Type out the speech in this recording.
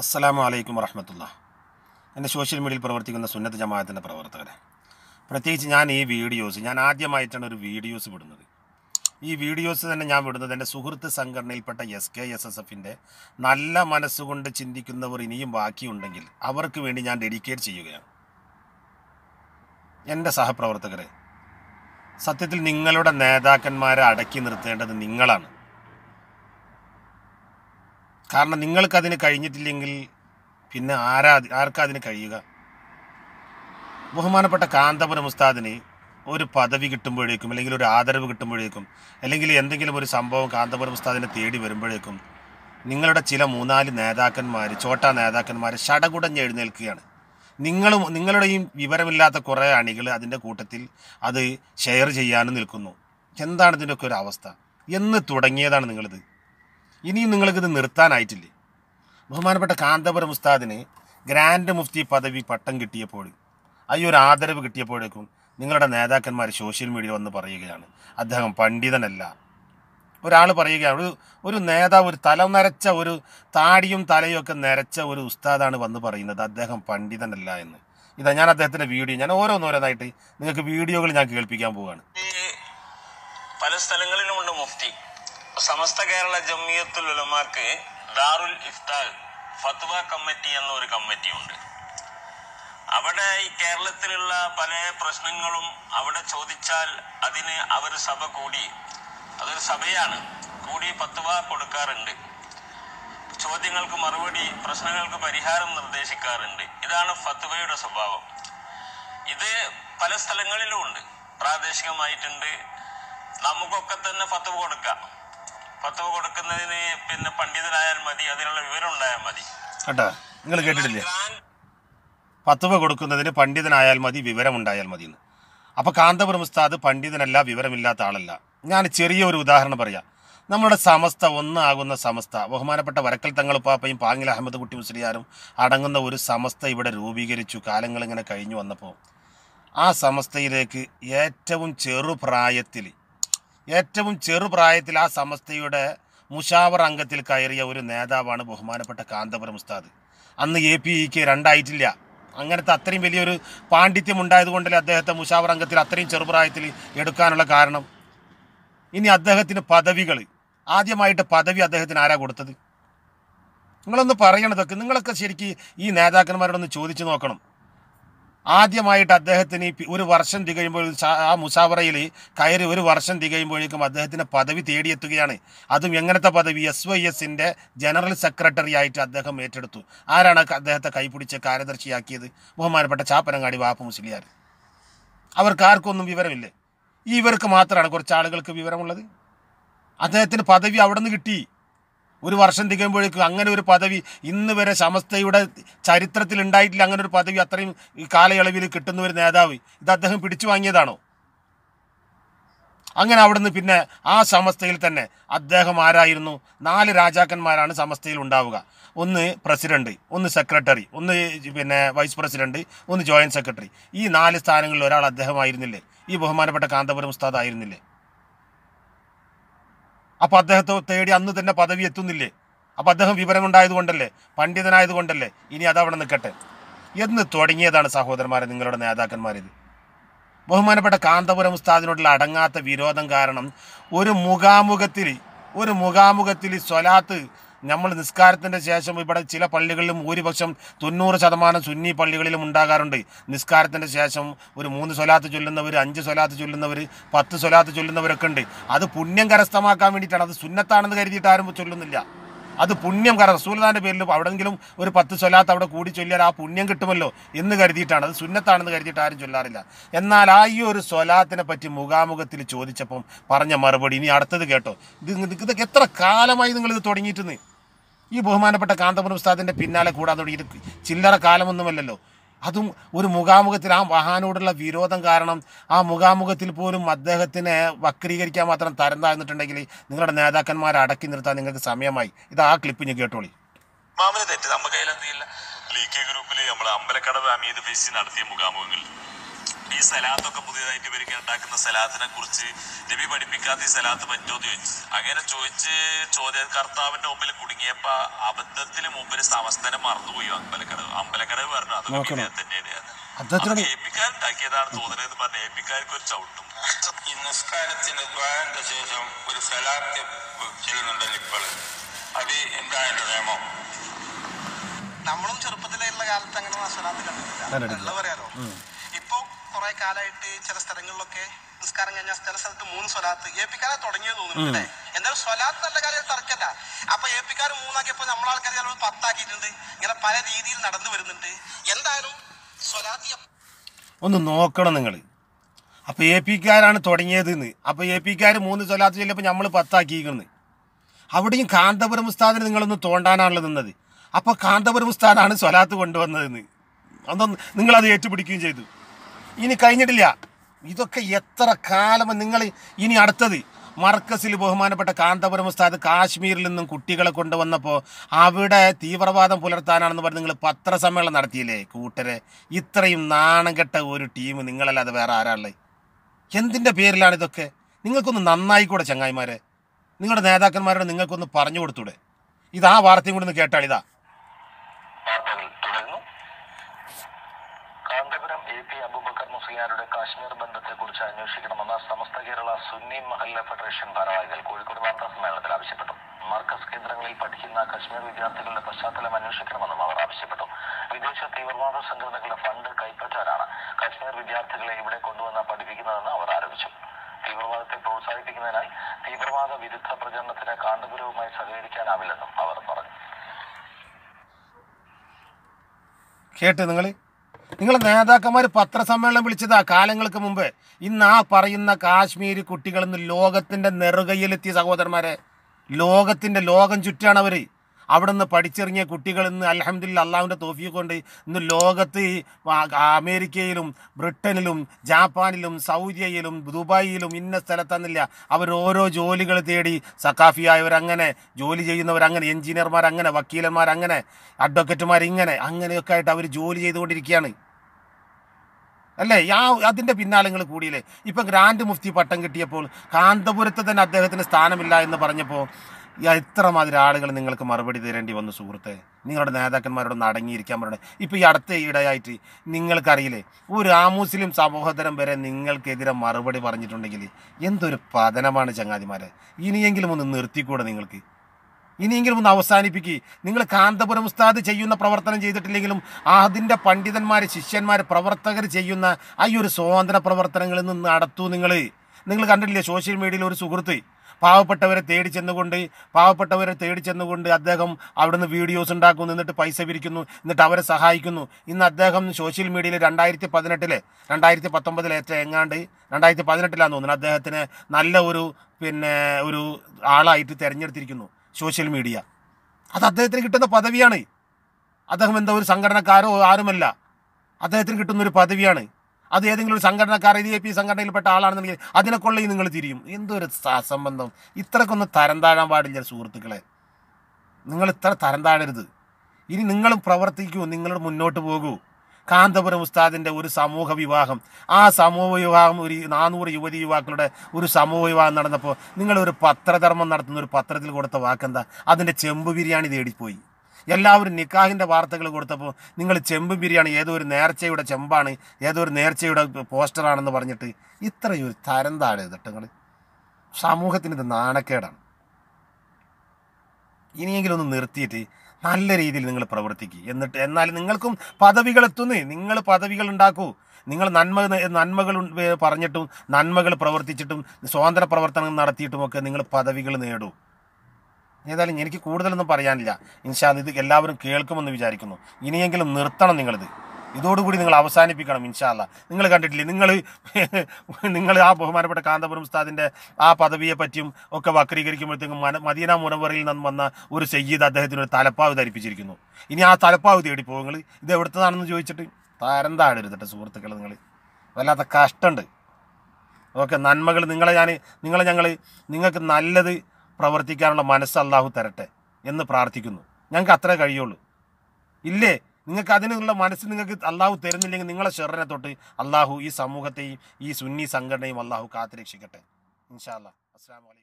അസ്സലാമു അലൈക്കും വറഹമത്തുള്ള എന്റെ സോഷ്യൽ മീഡിയയിൽ പ്രവർത്തിക്കുന്ന സുന്നത്ത് ജമാഅത്തിന്റെ പ്രവർത്തകരെ. പ്രത്യേകിച്ച് ഞാൻ ഈ വീഡിയോസ് ഞാൻ ആദ്യമായിട്ടാണ് ഒരു വീഡിയോസ് വിടുന്നത്. ഈ വീഡിയോസ് തന്നെ ഞാൻ വിടുന്നത് എന്റെ സുഹൃത്ത് സംഘടനയിൽപ്പെട്ട എസ് കെ എസ് എസ് എഫിന്റെ നല്ല മനസ്സുകൊണ്ട് ചിന്തിക്കുന്നവർ ഇനിയും ബാക്കിയുണ്ടെങ്കിൽ അവർക്ക് വേണ്ടി ഞാൻ ഡെഡിക്കേറ്റ് ചെയ്യുകയാണ്. എന്റെ സഹപ്രവർത്തകരെ സത്യത്തിൽ നിങ്ങളുടെ നേതാക്കന്മാരെ അടക്കി നിർത്തേണ്ടത് നിങ്ങളാണ്. കാരണം നിങ്ങൾക്കതിന് കഴിഞ്ഞിട്ടില്ലെങ്കിൽ പിന്നെ ആരാ ആർക്കതിന് കഴിയുക? ബഹുമാനപ്പെട്ട കാന്തപുരം ഉസ്താദിന് ഒരു പദവി കിട്ടുമ്പോഴേക്കും അല്ലെങ്കിൽ ഒരു ആദരവ് കിട്ടുമ്പോഴേക്കും അല്ലെങ്കിൽ എന്തെങ്കിലും ഒരു സംഭവം കാന്തപുരം ഉസ്താദിനെ തേടി വരുമ്പോഴേക്കും നിങ്ങളുടെ ചില മൂന്നാൽ നേതാക്കന്മാർ ചോട്ടാ നേതാക്കന്മാർ ഷടകുടഞ്ഞ് എഴുന്നേൽക്കുകയാണ്. നിങ്ങളും നിങ്ങളുടെയും വിവരമില്ലാത്ത കുറേ അണികൾ അതിന്റെ കൂട്ടത്തിൽ അത് ഷെയർ ചെയ്യാനും നിൽക്കുന്നു. എന്താണ് ഇതിന്റെയൊക്കെ ഒരു അവസ്ഥ? എന്ന് തുടങ്ങിയതാണ് നിങ്ങളിത്. ഇനിയും നിങ്ങൾക്കിത് നിർത്താനായിട്ടില്ലേ? ബഹുമാനപ്പെട്ട കാന്തപുരം ഉസ്താദിന് ഗ്രാൻഡ് മുഫ്തി പദവി പട്ടം കിട്ടിയപ്പോൾ ഈ ഒരു ആദരവ് കിട്ടിയപ്പോഴേക്കും നിങ്ങളുടെ നേതാക്കന്മാർ സോഷ്യൽ മീഡിയ വന്ന് പറയുകയാണ്. അദ്ദേഹം പണ്ഡിതനല്ല. ഒരാൾ പറയുകയാണ് ഒരു ഒരു നേതാവ് ഒരു തല നരച്ച ഒരു താടിയും തലയും ഒക്കെ നരച്ച ഒരു ഉസ്താദാണ് വന്ന് പറയുന്നത്. അദ്ദേഹം പണ്ഡിതനല്ല എന്ന്. ഇതാ ഞാൻ അദ്ദേഹത്തിന്റെ വീഡിയോ ഞാൻ ഓരോന്നോരോന്നായിട്ട് നിങ്ങൾക്ക് വീഡിയോകൾ ഞാൻ കേൾപ്പിക്കാൻ പോവുകയാണ്. പല സ്ഥലങ്ങളിലുമുണ്ട് മുഫ്തി. സമസ്ത കേരള ജമിയത്തുൽ ഉലമാക്ക് ദാറുൽ ഇഫ്താൽ ഫത്വ കമ്മിറ്റി എന്ന ഒരു കമ്മിറ്റി ഉണ്ട് അവിടെ ഈ കേരളത്തിലുള്ള പല പ്രശ്നങ്ങളും അവിടെ ചോദിച്ചാൽ അതിന് അവർ സഭ കൂടി അതൊരു സഭയാണ് കൂടി ഫത്വ കൊടുക്കാറുണ്ട്. ചോദ്യങ്ങൾക്ക് മറുപടി പ്രശ്നങ്ങൾക്ക് പരിഹാരം നിർദ്ദേശിക്കാറുണ്ട്. ഇതാണ് ഫത്വയുടെ സ്വഭാവം. ഇത് പല സ്ഥലങ്ങളിലും ഉണ്ട്. പ്രാദേശികമായിട്ടുണ്ട്. നമുക്കൊക്കെ തന്നെ ഫത്വ കൊടുക്കാം. ഫത്വ കൊടുക്കുന്നതിന് പിന്നെ പണ്ഡിതനായാൽ മതി അതിനുള്ള വിവരം ഉണ്ടായാൽ മതി. കേട്ടാ? നിങ്ങൾ കേട്ടിട്ടില്ലേ? ഫത്വ കൊടുക്കുന്നതിന് പണ്ഡിതനായാൽ മതി വിവരമുണ്ടായാൽ മതി എന്ന്. അപ്പോൾ കാന്തപുരം ഉസ്താദ് പണ്ഡിതനല്ല വിവരമില്ലാത്ത ആളല്ല. ഞാൻ ചെറിയൊരു ഉദാഹരണം പറയാം. നമ്മുടെ സമസ്ത ഒന്നാകുന്ന സമസ്ത ബഹുമാനപ്പെട്ട വരക്കൽ തങ്ങളുപ്പാപ്പയും പാങ്ങിൽ അഹമ്മദ് കുട്ടി മുസ്ലിയാരും അടങ്ങുന്ന ഒരു സമസ്ത ഇവിടെ രൂപീകരിച്ചു കാലങ്ങൾ ഇങ്ങനെ കഴിഞ്ഞു വന്നപ്പോൾ ആ സമസ്തയിലേക്ക് ഏറ്റവും ചെറുപ്രായത്തിൽ ഏറ്റവും ചെറുപ്രായത്തിൽ ആ സമസ്തയുടെ മുഷാവർ അംഗത്തിൽ കയറിയ ഒരു നേതാവാണ് ബഹുമാനപ്പെട്ട കാന്തപുരം ഉസ്താദ്. അന്ന് എ പി ഇക്ക് രണ്ടായിട്ടില്ല. അങ്ങനത്തെ അത്രയും വലിയൊരു പാണ്ഡിത്യം ഉണ്ടായതുകൊണ്ടല്ലേ അദ്ദേഹത്തെ മുഷാവർ അംഗത്തിൽ അത്രയും ചെറുപ്രായത്തിൽ എടുക്കാനുള്ള കാരണം? ഇനി അദ്ദേഹത്തിന് പദവികൾ ആദ്യമായിട്ട് പദവി അദ്ദേഹത്തിന് ആരാ കൊടുത്തത്? നിങ്ങളൊന്ന് പറയണതൊക്കെ നിങ്ങളൊക്കെ ശരിക്കും ഈ നേതാക്കന്മാരോടൊന്ന് ചോദിച്ചു നോക്കണം. ആദ്യമായിട്ട് അദ്ദേഹത്തിന് ഒരു വർഷം തികയുമ്പോൾ ആ മുസാവറയിൽ കയറി ഒരു വർഷം തികയുമ്പോഴേക്കും അദ്ദേഹത്തിന് പദവി തേടിയെത്തുകയാണ്. അതും എങ്ങനത്തെ പദവി? എസ് വൈ എസിന്റെ ജനറൽ സെക്രട്ടറി ആയിട്ട് അദ്ദേഹം ഏറ്റെടുത്തു. ആരാണ് അദ്ദേഹത്തെ കൈപിടിച്ച് കാര്യദർശിയാക്കിയത്? ബഹുമാനപ്പെട്ട ചാപ്പനങ്ങാടി വാപ്പ മുസ്ലിയാർ. അവർക്ക് ആർക്കൊന്നും വിവരമില്ലേ? ഇവർക്ക് മാത്രമാണ് കുറച്ച് ആളുകൾക്ക് വിവരമുള്ളത്. അദ്ദേഹത്തിന് പദവി അവിടെ നിന്ന് കിട്ടി. ഒരു വർഷം തികയുമ്പോഴേക്കും അങ്ങനെ ഒരു പദവി ഇന്ന് വരെ സമസ്തയുടെ ചരിത്രത്തിൽ ഉണ്ടായിട്ടില്ല. അങ്ങനെ ഒരു പദവി അത്രയും കാലയളവിൽ കിട്ടുന്ന ഒരു നേതാവ്. ഇത് അദ്ദേഹം പിടിച്ചു വാങ്ങിയതാണോ? അങ്ങനെ അവിടുന്ന് പിന്നെ ആ സമസ്തയിൽ തന്നെ അദ്ദേഹം ആരായിരുന്നു? നാല് രാജാക്കന്മാരാണ് സമസ്തയിൽ ഉണ്ടാവുക. ഒന്ന് പ്രസിഡന്റ് ഒന്ന് സെക്രട്ടറി ഒന്ന് പിന്നെ വൈസ് പ്രസിഡന്റ് ഒന്ന് ജോയിന്റ് സെക്രട്ടറി. ഈ നാല് സ്ഥാനങ്ങളിൽ ഒരാൾ അദ്ദേഹമായിരുന്നില്ലേ? ഈ ബഹുമാനപ്പെട്ട കാന്തപുരം ഉസ്താദ് ആയിരുന്നില്ലേ? അപ്പൊ അദ്ദേഹത്തെ തേടി അന്ന് തന്നെ പദവി എത്തുന്നില്ലേ? അപ്പൊ അദ്ദേഹം വിവരമുണ്ടായതുകൊണ്ടല്ലേ? പണ്ഡിതനായതുകൊണ്ടല്ലേ? ഇനി അതവിടെ നിൽക്കട്ടെ. എന്ന് തുടങ്ങിയതാണ് സഹോദരന്മാരെ നിങ്ങളുടെ നേതാക്കന്മാരിത്. ബഹുമാനപ്പെട്ട കാന്തപുരം ഉസ്താദിനോടുള്ള അടങ്ങാത്ത വിരോധം കാരണം ഒരു മുഖാമുഖത്തിൽ ഒരു മുഖാമുഖത്തിൽ സ്വലാത്ത് നമ്മൾ നിസ്കാരത്തിന്റെ ശേഷം ഇവിടെ ചില പള്ളികളിലും ഭൂരിപക്ഷം തൊണ്ണൂറ് ശതമാനം സുന്നി പള്ളികളിലും ഉണ്ടാകാറുണ്ട്. നിസ്കാരത്തിന്റെ ശേഷം ഒരു മൂന്ന് സ്വലാത്ത് ചൊല്ലുന്നവർ അഞ്ച് സ്വലാത്ത് ചൊല്ലുന്നവർ പത്ത് സ്വലാത്ത് ചൊല്ലുന്നവരൊക്കെ ഉണ്ട്. അത് പുണ്യം കരസ്ഥമാക്കാൻ വേണ്ടിയിട്ടാണ്. അത് സുന്നത്താണെന്ന് കരുതിയിട്ട് ആരും ചൊല്ലുന്നില്ല. അത് പുണ്യം കര റസൂൽദാന്റെ പേരിൽ അവിടെങ്കിലും ഒരു പത്ത് സ്വലാത്ത് അവിടെ കൂടി ചൊല്ലിയാൽ ആ പുണ്യം കിട്ടുമല്ലോ എന്ന് കരുതിയിട്ടാണ്. അത് സുന്നത്താണെന്ന് കരുതിയിട്ട് ആരും ചൊല്ലാറില്ല. എന്നാൽ ആ ഈ ഒരു സ്വലാത്തിനെ പറ്റി മുഖാമുഖത്തിൽ ചോദിച്ചപ്പം പറഞ്ഞ മറുപടി ഇനി അടുത്തത് കേട്ടോ. ഇത് ഇതൊക്കെ എത്ര കാലമായി നിങ്ങൾ ഇത് തുടങ്ങിയിട്ടെന്ന്? ഈ ബഹുമാനപ്പെട്ട കാന്തപുരം ഉസ്താദിന്റെ പിന്നാലെ കൂടാതെ ഇത് ചില്ലറ കാലമൊന്നുമല്ലല്ലോ. അതും ഒരു മുഖാമുഖത്തിൽ ആ മഹാനോടുള്ള വിരോധം കാരണം ആ മുഖാമുഖത്തിൽ പോലും അദ്ദേഹത്തിനെ വക്രീകരിക്കാൻ മാത്രം തരം താഴ്ന്നിട്ടുണ്ടെങ്കിൽ നിങ്ങളുടെ നേതാക്കന്മാരെ അടക്കി നിർത്താൻ നിങ്ങൾക്ക് സമയമായി. ഇത് ആ ക്ലിപ്പ് ഞാൻ കേട്ടോളി. തെറ്റ്. ഗ്രൂപ്പിൽ നമ്മൾ അമ്പലക്കടവ് അമീത് നടത്തിയ മുഖാമുഖങ്ങൾ. ഈ സലാത്തൊക്കെ പുതിയതായിട്ട് ഇവർക്ക് ഉണ്ടാക്കുന്ന സലാത്തിനെ കുറിച്ച് നബി പഠിപ്പിക്കാത്ത ഈ സലാത്ത് പറ്റുമോ എന്ന് ചോദിച്ചു. അങ്ങനെ ചോദിച്ച് ചോദ്യകർത്താവിന്റെ മുമ്പിൽ കുടുങ്ങിയപ്പോ അബദ്ധത്തിന് മുമ്പിൽ സമസ്തനെ മറന്നുപോയി അമ്പലക്കടവ്. അമ്പലക്കടവ് പറഞ്ഞു അത് തന്നെയാണ് ഏപ്പിക്കാരുണ്ടാക്കിയതാണ് തോന്നുന്നത് പറഞ്ഞ ഏപ്പിക്കാർക്ക് ഒരു ചവിട്ടും. ഈ നിസ്കാരത്തിന് ദ്വാരന്റെ ശേഷം ഒരു സലാത്ത് ചെല്ലുന്നുണ്ടല്ലോ ഇപ്പോൾ. അത് എന്താണ് നിയമം? നമ്മളും ചെറുപ്പത്തിലുള്ള കാലത്ത് അങ്ങനെ സലാത്ത് കണ്ടിട്ടില്ല. പറയാലോ കുറെ കാലമായിട്ട് ചില സ്ഥലങ്ങളിലൊക്കെ നിസ്കാരം കഴിഞ്ഞാൽ ചില സ്ഥലത്ത് മൂന്ന് സ്വലാത്ത്. ഏപ്പിക്കാരെ തുടങ്ങിയത് തോന്നുന്നു അല്ലേ എന്തായാലും സ്വലാത്ത് നല്ല കാര്യം തർക്കല്ല. അപ്പൊ ഏപ്പിക്കാർ മൂന്നാക്കിയപ്പോ നമ്മളാൾക്കാർ ചിലപ്പോൾ പത്താക്കിയിട്ടുണ്ട്. ഇങ്ങനെ പല രീതിയിൽ നടന്നു വരുന്നുണ്ട്. എന്തായാലും സ്വലാത്ത് ഒന്ന് നോക്കണം നിങ്ങൾ അപ്പോൾ എ പിക്കാരാണ് തുടങ്ങിയതെന്ന്. അപ്പോൾ എ പിക്കാർ മൂന്ന് സ്വലാത്ത് ചൊല്ലിയപ്പോൾ നമ്മൾ പത്താക്കിയിരിക്കുന്നത് അവിടെയും കാന്തപുരം ഉസ്താദിന് നിങ്ങളൊന്ന് തോണ്ടാനാണല്ലോ നിന്നത്. അപ്പോൾ കാന്തപുരം ഉസ്താദാണ് സ്വലാത്ത് കൊണ്ടുവന്നതെന്ന്. അതൊന്ന് നിങ്ങളത് ഏറ്റുപിടിക്കുകയും ചെയ്തു. ഇനി കഴിഞ്ഞിട്ടില്ല. ഇതൊക്കെ എത്ര കാലം നിങ്ങൾ ഇനി അടുത്തത്? മർക്കസിൽ ബഹുമാനപ്പെട്ട കാന്തപുരം ഉസ്താദ് കാശ്മീരിൽ നിന്നും കുട്ടികളെ കൊണ്ടുവന്നപ്പോൾ അവിടെ തീവ്രവാദം പുലർത്താനാണെന്ന് പറഞ്ഞ് നിങ്ങൾ പത്രസമ്മേളനം നടത്തിയില്ലേ? കൂട്ടരെ ഇത്രയും നാണം കെട്ട ഒരു ടീം നിങ്ങളല്ലാതെ വേറെ ആരാളെ എന്തിന്റെ പേരിലാണ് ഇതൊക്കെ? നിങ്ങൾക്കൊന്ന് നന്നായിക്കൂടെ ചങ്ങായിമാരെ? നിങ്ങളുടെ നേതാക്കന്മാരോട് നിങ്ങൾക്കൊന്ന് പറഞ്ഞു കൊടുത്തൂടെ? ആ വാർത്തയും കൂടി ഒന്ന് കേട്ടാൽ ഇതാ വാർത്തകൾ തുടരുന്നു കാന്തപുരം എ പി കാശ്മീർ കാശ്മീർ ബന്ധത്തെക്കുറിച്ച് അന്വേഷിക്കണമെന്ന് സമസ്ത കേരള സുന്നി മഹല്ല ഫെഡറേഷൻ ഭാരവാഹികൾ കോഴിക്കോട് വാർത്താ സമ്മേളനത്തിൽ ആവശ്യപ്പെട്ടു. മാർക്കസ് കേന്ദ്രങ്ങളിൽ പഠിക്കുന്ന കശ്മീർ വിദ്യാർത്ഥികളുടെ പശ്ചാത്തലം അന്വേഷിക്കണമെന്നും അവർ ആവശ്യപ്പെട്ടു. വിദേശ തീവ്രവാദ സംഘടനകളുടെ ഫണ്ട് കൈപ്പറ്റാനാണ് കശ്മീർ വിദ്യാർത്ഥികളെ ഇവിടെ കൊണ്ടുവന്ന് പഠിപ്പിക്കുന്നതെന്ന് അവർ ആരോപിച്ചു. തീവ്രവാദത്തെ പ്രോത്സാഹിപ്പിക്കുന്നതിനായി തീവ്രവാദ വിരുദ്ധ പ്രചരണത്തിന് കാന്തപുരവുമായി സഹകരിക്കാനാവില്ലെന്നും അവർ പറഞ്ഞു. കേട്ട് നിങ്ങൾ നിങ്ങളെ നേതാക്കന്മാർ പത്രസമ്മേളനം വിളിച്ചതാ കാലങ്ങൾക്ക് മുമ്പ്. ഇന്ന് ആ പറയുന്ന കാശ്മീരി കുട്ടികൾ ഇന്ന് ലോകത്തിന്റെ നെറുകയിലെത്തിയ സഹോദരന്മാരെ. ലോകത്തിന്റെ ലോകം ചുറ്റാണ് അവർ അവിടെ നിന്ന് പഠിച്ചിറങ്ങിയ കുട്ടികൾ ഇന്ന് അലഹമ്മദില്ല അള്ളാഹുവിന്റെ തോഫിയെ കൊണ്ട് ഇന്ന് ലോകത്ത് അമേരിക്കയിലും ബ്രിട്ടനിലും ജാപ്പാനിലും സൗദിയയിലും ദുബായിലും ഇന്ന സ്ഥലത്തെന്നില്ല. അവർ ഓരോ ജോലികൾ തേടി സക്കാഫിയായവരങ്ങനെ ജോലി ചെയ്യുന്നവരങ്ങനെ അങ്ങനെ അഡ്വക്കേറ്റുമാർ ഇങ്ങനെ അങ്ങനെയൊക്കെ ആയിട്ട് അവർ ജോലി ചെയ്തുകൊണ്ടിരിക്കുകയാണ്. അല്ലേ? ആ അതിന്റെ പിന്നാലങ്ങൾ കൂടിയില്ലേ? ഇപ്പം ഗ്രാൻഡ് മുഫ്തി പട്ടം കിട്ടിയപ്പോൾ കാന്തപുരത്ത് തന്നെ അദ്ദേഹത്തിന് സ്ഥാനമില്ല എന്ന് പറഞ്ഞപ്പോൾ ഇത്രമാതിരി ആളുകൾ നിങ്ങൾക്ക് മറുപടി തരേണ്ടി വന്നു സുഹൃത്തെ. നിങ്ങളുടെ നേതാക്കന്മാരോടൊന്ന് അടങ്ങിയിരിക്കാൻ പറയണേ. ഇപ്പം ഈ അടുത്ത ഇടയായിട്ട് നിങ്ങൾക്കറിയില്ലേ ഒരു ആമുസ്ലിം സഹോദരൻ വരെ നിങ്ങൾക്കെതിരെ മറുപടി പറഞ്ഞിട്ടുണ്ടെങ്കിൽ എന്തൊരു പതനമാണ് ചങ്ങാതിമാരെ. ഇനിയെങ്കിലും ഒന്ന് നിർത്തിക്കൂടെ നിങ്ങൾക്ക്? ഇനിയെങ്കിലും ഒന്ന് അവസാനിപ്പിക്കുക നിങ്ങൾ കാന്തപുരം ഉസ്താദ് ചെയ്യുന്ന പ്രവർത്തനം ചെയ്തിട്ടില്ലെങ്കിലും അതിന്റെ പണ്ഡിതന്മാർ ശിഷ്യന്മാർ പ്രവർത്തകർ ചെയ്യുന്ന ആ ഒരു സ്വാതന്ത്ര്യ പ്രവർത്തനങ്ങളിൽ നിന്ന് നടത്തൂ നിങ്ങൾ നിങ്ങൾ കണ്ടിട്ടില്ലേ സോഷ്യൽ മീഡിയയിൽ ഒരു സുഹൃത്ത് പാവപ്പെട്ടവരെ തേടി ചെന്നുകൊണ്ട് പാവപ്പെട്ടവരെ തേടി ചെന്നുകൊണ്ട് അദ്ദേഹം അവിടുന്ന് വീഡിയോസ് ഉണ്ടാക്കുന്നു എന്നിട്ട് പൈസ പിരിക്കുന്നു എന്നിട്ട് അവരെ സഹായിക്കുന്നു. ഇന്ന് അദ്ദേഹം സോഷ്യൽ മീഡിയയിൽ രണ്ടായിരത്തി പതിനെട്ടിലെ രണ്ടായിരത്തി പത്തൊമ്പതിലെ ഏറ്റവും എങ്ങാണ്ട് രണ്ടായിരത്തി പതിനെട്ടിലാന്ന് തോന്നുന്നു അദ്ദേഹത്തിന് നല്ല ഒരു പിന്നെ ഒരു ആളായിട്ട് തിരഞ്ഞെടുത്തിരിക്കുന്നു സോഷ്യൽ മീഡിയ. അത് അദ്ദേഹത്തിന് കിട്ടുന്ന പദവിയാണ്. അദ്ദേഹം എന്താ ഒരു സംഘടനക്കാരോ ആരുമല്ല. അദ്ദേഹത്തിന് കിട്ടുന്ന ഒരു പദവിയാണ്. അത് ഏതെങ്കിലും ഒരു സംഘടനക്കാർ എ പി സംഘടനയിൽപ്പെട്ട ആളാണെന്നുണ്ടെങ്കിൽ അതിനെക്കൊള്ളയും നിങ്ങൾ തിരിയും. എന്തൊരു സംബന്ധം ഇത്രക്കൊന്നും തരം താഴാൻ പാടില്ല സുഹൃത്തുക്കളെ. നിങ്ങൾ ഇത്ര തരം താഴരുത്. ഇനി നിങ്ങളും പ്രവർത്തിക്കൂ നിങ്ങൾ മുന്നോട്ട് പോകൂ. കാന്തപുരം ഉസ്താദിന്റെ ഒരു സമൂഹ വിവാഹം. ആ സമൂഹ വിവാഹം ഒരു നാനൂറ് യുവതി യുവാക്കളുടെ ഒരു സമൂഹ വിവാഹം നടന്നപ്പോൾ നിങ്ങളൊരു പത്രധർമ്മം നടത്തുന്ന ഒരു പത്രത്തിൽ കൊടുത്ത വാക്കെന്താ? അതിന്റെ ചെമ്പ് ബിരിയാണി തേടിപ്പോയി. എല്ലാവരും നിക്കാഹിന്റെ വാർത്തകൾ കൊടുത്തപ്പോൾ നിങ്ങൾ ചെമ്പ് ബിരിയാണി ഏതോ ഒരു നേർച്ചയുടെ ചെമ്പാണ് ഏതോ ഒരു നേർച്ചയുടെ പോസ്റ്ററാണെന്ന് പറഞ്ഞിട്ട് ഇത്രയൊരു തരം താഴെ നിങ്ങൾ സമൂഹത്തിന് ഇത് നാണക്കേടാണ്. ഇനിയെങ്കിലും ഒന്ന് നിർത്തിയിട്ട് നല്ല രീതിയിൽ നിങ്ങൾ പ്രവർത്തിക്കുക എന്നിട്ട് എന്നാൽ നിങ്ങൾക്കും പദവികൾ എത്തുന്നു. നിങ്ങൾ പദവികൾ ഉണ്ടാക്കൂ. നിങ്ങൾ നന്മ നന്മകൾ പറഞ്ഞിട്ടും നന്മകൾ പ്രവർത്തിച്ചിട്ടും സ്വാതന്ത്ര്യ പ്രവർത്തനം നടത്തിയിട്ടുമൊക്കെ നിങ്ങൾ പദവികൾ നേടൂ. ഏതായാലും എനിക്ക് കൂടുതലൊന്നും പറയാനില്ല. ഇൻഷാദ് ഇത് എല്ലാവരും കേൾക്കുമെന്ന് വിചാരിക്കുന്നു. ഇനിയെങ്കിലും നിർത്തണം നിങ്ങളിത്. ഇതോടുകൂടി നിങ്ങൾ അവസാനിപ്പിക്കണം ഇൻഷാല്ല നിങ്ങൾ കണ്ടിട്ടില്ലേ നിങ്ങൾ നിങ്ങൾ ആ ബഹുമാനപ്പെട്ട കാന്തപുരം ഉസ്താദിന്റെ ആ പദവിയെ പറ്റിയും ഒക്കെ വക്രീകരിക്കുമ്പോഴത്തേക്കും മദീന മുനവറയിൽ നിന്ന് വന്ന ഒരു സയ്യീദ് അദ്ദേഹത്തിന് ഒരു തലപ്പാവ് ധരിപ്പിച്ചിരിക്കുന്നു. ഇനി ആ തലപ്പാവ് തേടി പോകും നിങ്ങൾ? ഇത് എവിടുത്തതാണെന്ന് ചോദിച്ചിട്ട്? തരം സുഹൃത്തുക്കൾ നിങ്ങൾ വല്ലാത്ത കഷ്ടമുണ്ട് ഓക്കെ നന്മകൾ നിങ്ങളെ ഞാൻ നിങ്ങളെ ഞങ്ങൾ നിങ്ങൾക്ക് നല്ലത് പ്രവർത്തിക്കാനുള്ള മനസ്സ് അള്ളാഹു തരട്ടെ എന്ന് പ്രാർത്ഥിക്കുന്നു. ഞങ്ങൾക്ക് അത്രേ കഴിയുള്ളൂ. ഇല്ലേ? നിങ്ങൾക്ക് അതിനുള്ള മനസ്സ് നിങ്ങൾക്ക് അള്ളാഹു തരുന്നില്ലെങ്കിൽ നിങ്ങളെ ഷെറിനെ തൊട്ട് അള്ളാഹു ഈ സമൂഹത്തെയും ഈ സുന്നി സംഘടനയും അള്ളാഹു കാത്തുരക്ഷിക്കട്ടെ. ഇൻഷാ അസ്സാം വലൈക്കും